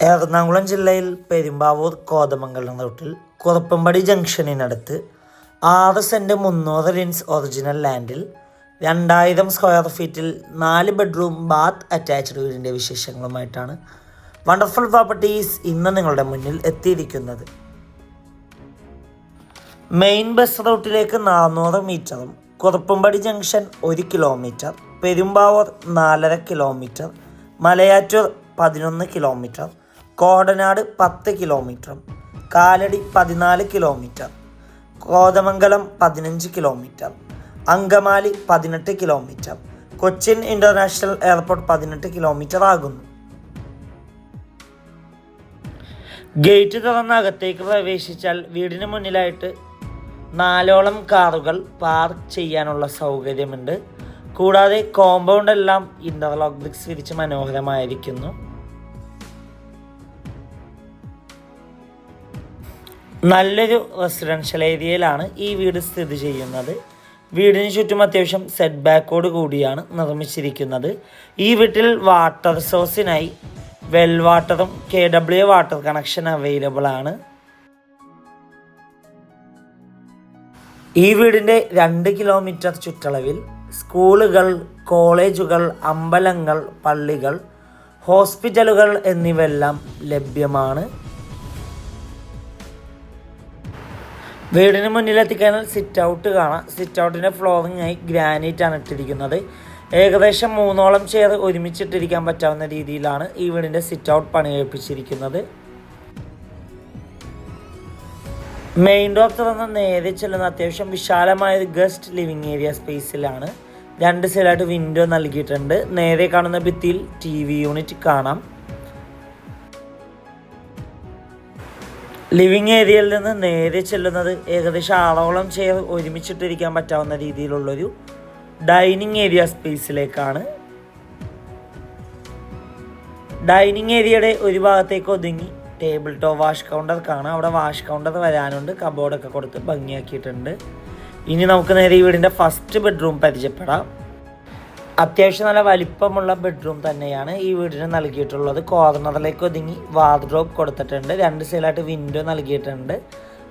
എറണാകുളം ജില്ലയിൽ പെരുമ്പാവൂർ കോതമംഗലം റൂട്ടിൽ കുറപ്പമ്പടി ജംഗ്ഷനിനടുത്ത് ആറ് സെന്റ് മുന്നൂറ് ലിൻസ് ഒറിജിനൽ ലാൻഡിൽ രണ്ടായിരം സ്ക്വയർ ഫീറ്റിൽ നാല് ബെഡ്റൂം ബാത്ത് അറ്റാച്ച്ഡ് വീടിന്റെ വിശേഷങ്ങളുമായിട്ടാണ് വണ്ടർഫുൾ പ്രോപ്പർട്ടീസ് ഇന്ന് നിങ്ങളുടെ മുന്നിൽ എത്തിയിരിക്കുന്നത്. മെയിൻ ബസ് റൂട്ടിലേക്ക് നാനൂറ് മീറ്ററും കുറുപ്പമ്പടി ജംഗ്ഷൻ ഒരു കിലോമീറ്റർ പെരുമ്പാവൂർ നാലര കിലോമീറ്റർ മലയാറ്റൂർ പതിനൊന്ന് കിലോമീറ്റർ കോടനാട് പത്ത് കിലോമീറ്ററും കാലടി പതിനാല് കിലോമീറ്റർ കോതമംഗലം പതിനഞ്ച് കിലോമീറ്റർ അങ്കമാലി പതിനെട്ട് കിലോമീറ്റർ കൊച്ചിൻ ഇന്റർനാഷണൽ എയർപോർട്ട് പതിനെട്ട് കിലോമീറ്റർ ആകുന്നു. ഗേറ്റ് തുറന്ന് അകത്തേക്ക് പ്രവേശിച്ചാൽ വീടിന് മുന്നിലായിട്ട് നാലോളം കാറുകൾ പാർക്ക് ചെയ്യാനുള്ള സൗകര്യമുണ്ട്. കൂടാതെ കോമ്പൗണ്ട് എല്ലാം ഇന്റർലോക്ക് ബ്രിക്സ് വിരിച്ച് മനോഹരമായിരിക്കുന്നു. നല്ലൊരു റെസിഡൻഷ്യൽ ഏരിയയിലാണ് ഈ വീട് സ്ഥിതി ചെയ്യുന്നത്. വീടിന് ചുറ്റും അത്യാവശ്യം സെറ്റ് ബാക്കോട് കൂടിയാണ് നിർമ്മിച്ചിരിക്കുന്നത്. ഈ വീട്ടിൽ വാട്ടർ സോഴ്സിനായി വെൽ വാട്ടറും K W water connection available ആണ്. ഈ വീടിന്റെ രണ്ട് കിലോമീറ്റർ ചുറ്റളവിൽ സ്കൂളുകൾ കോളേജുകൾ അമ്പലങ്ങൾ പള്ളികൾ ഹോസ്പിറ്റലുകൾ എന്നിവയെല്ലാം ലഭ്യമാണ്. വീടിന് മുന്നിലെത്തിക്കഴിഞ്ഞാൽ സിറ്റ് ഔട്ട് കാണാം. സിറ്റ് ഔട്ടിന്റെ ഗ്രാനൈറ്റ് ആണ് ഇട്ടിരിക്കുന്നത്. ഏകദേശം മൂന്നോളം ചെയർ ഒരുമിച്ചിട്ടിരിക്കാൻ പറ്റാവുന്ന രീതിയിലാണ് ഈ വീടിന്റെ സിറ്റ് ഔട്ട് പണി കഴിപ്പിച്ചിരിക്കുന്നത് മെയിൻ ഡോർ തുറന്ന് നേരെ ചെല്ലുന്ന അത്യാവശ്യം വിശാലമായ ഒരു ഗസ്റ്റ് ലിവിങ് ഏരിയ സ്പേസിലാണ് രണ്ട് സൈഡായിട്ട് വിൻഡോ നൽകിയിട്ടുണ്ട്. നേരെ കാണുന്ന ഭിത്തിയിൽ ടി വി യൂണിറ്റ് കാണാം. ലിവിങ് ഏരിയയിൽ നിന്ന് നേരെ ചെല്ലുന്നത് ഏകദേശം ആളോളം ചെയർ ഒരുമിച്ചിട്ടിരിക്കാൻ പറ്റാവുന്ന രീതിയിലുള്ളൊരു ഡൈനിങ് ഏരിയ സ്പേസിലേക്കാണ്. ഡൈനിങ് ഏരിയയുടെ ഒരു ഭാഗത്തേക്ക് ഒതുങ്ങി ടേബിൾ ടോപ്പ് വാഷ് കൗണ്ടർ കാണാം. അവിടെ വാഷ് കൗണ്ടർ വരാനുണ്ട് കബോർഡൊക്കെ കൊടുത്ത് ഭംഗിയാക്കിയിട്ടുണ്ട്. ഇനി നമുക്ക് നേരെ ഈ വീടിന്റെ ഫസ്റ്റ് ബെഡ്റൂം പരിചയപ്പെടാം. അത്യാവശ്യം നല്ല വലിപ്പമുള്ള ബെഡ്റൂം തന്നെയാണ് ഈ വീടിന് നൽകിയിട്ടുള്ളത്. കോർണറിലേക്ക് ഒതുങ്ങി വാർഡ്രോബ് കൊടുത്തിട്ടുണ്ട്. രണ്ട് സൈഡിലായിട്ട് വിൻഡോ നൽകിയിട്ടുണ്ട്.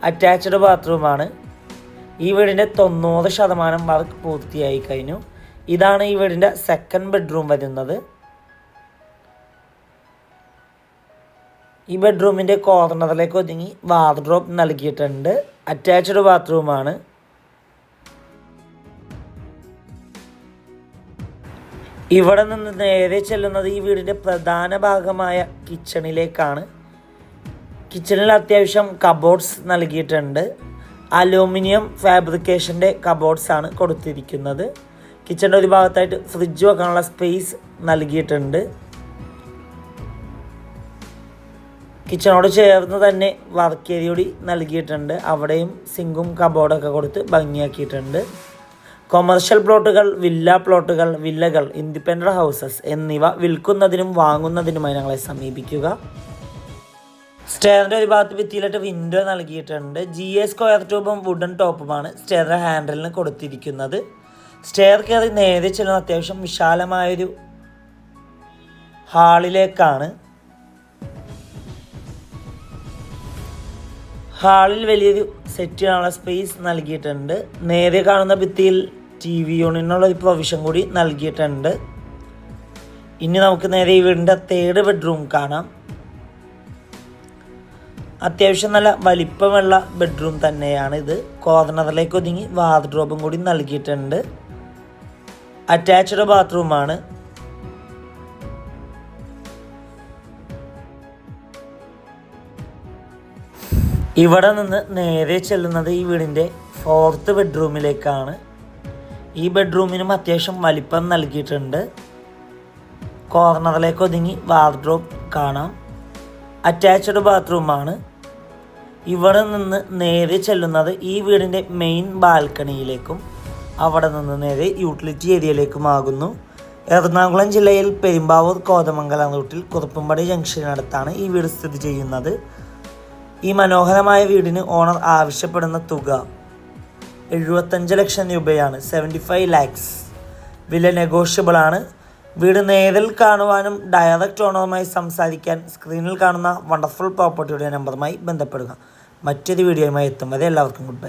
അറ്റാച്ച്ഡ് ബാത്റൂമാണ് ഈ വീടിന്റെ തൊണ്ണൂറ് ശതമാനം വർക്ക് പൂർത്തിയായി കഴിഞ്ഞു. ഇതാണ് ഈ വീടിന്റെ സെക്കൻഡ് ബെഡ്റൂം വരുന്നത്. ഈ ബെഡ്റൂമിന്റെ കോർണറിലേക്ക് ഒതുങ്ങി വാർഡ്രോബ് നൽകിയിട്ടുണ്ട്. അറ്റാച്ച്ഡ് ബാത്റൂമാണ് ഇവിടെ നിന്ന് നേരെ ചെല്ലുന്നത് ഈ വീടിന്റെ പ്രധാന ഭാഗമായ കിച്ചണിലേക്കാണ് കിച്ചണിൽ അത്യാവശ്യം കബോർഡ്സ് നൽകിയിട്ടുണ്ട്. അലൂമിനിയം ഫാബ്രിക്കേഷന്റെ ആണ് കൊടുത്തിരിക്കുന്നത്. കിച്ചണിന്റെ ഒരു ഭാഗത്തായിട്ട് ഫ്രിഡ്ജ് വെക്കാനുള്ള സ്പേസ് നൽകിയിട്ടുണ്ട്. കിച്ചണോട് ചേർന്ന് തന്നെ വർക്ക് ഏരിയ കൂടി നൽകിയിട്ടുണ്ട്. അവിടെയും സിങ്കും കബോർഡൊക്കെ കൊടുത്ത് ഭംഗിയാക്കിയിട്ടുണ്ട്. കൊമേഴ്ഷ്യൽ പ്ലോട്ടുകൾ വില്ല പ്ലോട്ടുകൾ വില്ലകൾ ഇൻഡിപെൻഡന്റ് ഹൗസസ് എന്നിവ വിൽക്കുന്നതിനും വാങ്ങുന്നതിനുമായി ഞങ്ങളെ സമീപിക്കുക. സ്റ്റെയറിന്റെ ഒരു ഭാഗത്ത് ഭിത്തിയിലിട്ട് വിൻഡോ നൽകിയിട്ടുണ്ട്. ജി എ സ്ക്വയർ ട്യൂബും വുഡൻ ടോപ്പുമാണ് സ്റ്റെയറിന്റെ ഹാൻഡിലിന് കൊടുത്തിരിക്കുന്നത്. സ്റ്റെയർ കയറി നേരെ ചെല്ലുന്ന അത്യാവശ്യം വിശാലമായൊരു ഹാളിലേക്കാണ് ഹാളിൽ വലിയൊരു സെറ്റ് ചെയ്യാനുള്ള സ്പേസ് നൽകിയിട്ടുണ്ട്. നേരെ കാണുന്ന ഭിത്തിയിൽ ടി വി യൂണിനുള്ള ഒരു പ്രൊവിഷൻ കൂടി നൽകിയിട്ടുണ്ട്. ഇനി നമുക്ക് നേരെ ഈ വീടിന്റെ തേർഡ് ബെഡ്റൂം കാണാം. അത്യാവശ്യം നല്ല വലിപ്പമുള്ള ബെഡ്റൂം തന്നെയാണ് ഇത്. കോർണറിലേക്ക് ഒതുങ്ങി വാർഡ്രോബും കൂടി നൽകിയിട്ടുണ്ട്. അറ്റാച്ച്ഡ് ബാത്റൂമാണ് ഇവിടെ നിന്ന് നേരെ ചെല്ലുന്നത് ഈ വീടിന്റെ ഫോർത്ത് ബെഡ്റൂമിലേക്കാണ് ഈ ബെഡ്റൂമിനും അത്യാവശ്യം വലിപ്പം നൽകിയിട്ടുണ്ട്. കോർണറിലേക്ക് ഒതുങ്ങി വാർഡ്രോബ് കാണാം. അറ്റാച്ച്ഡ് ബാത്റൂമാണ് ഇവിടെ നിന്ന് നേരെ ചെല്ലുന്നത് ഈ വീടിന്റെ മെയിൻ ബാൽക്കണിയിലേക്കും അവിടെ നിന്ന് നേരെ യൂട്ടിലിറ്റി ഏരിയയിലേക്കുമാകുന്നു എറണാകുളം ജില്ലയിൽ പെരുമ്പാവൂർ കോതമംഗലം റൂട്ടിൽ കുറുപ്പുംപടി ജംഗ്ഷനടുത്താണ് ഈ വീട് സ്ഥിതി ചെയ്യുന്നത്. ഈ മനോഹരമായ വീടിന് ഓണർ ആവശ്യപ്പെടുന്ന തുക എഴുപത്തഞ്ച് ലക്ഷം രൂപയാണ് സെവന്റി ഫൈവ് ലാക്സ് വില നെഗോഷ്യബിൾ ആണ്. വീട് നേരിൽ കാണുവാനും ഡയറക്റ്റ് ഓണറുമായി സംസാരിക്കാൻ സ്ക്രീനിൽ കാണുന്ന വണ്ടർഫുൾ പ്രോപ്പർട്ടിയുടെ നമ്പറുമായി ബന്ധപ്പെടുക. മറ്റൊരു വീഡിയോയുമായി എത്തും. വരെ എല്ലാവർക്കും ഗുഡ് ബൈ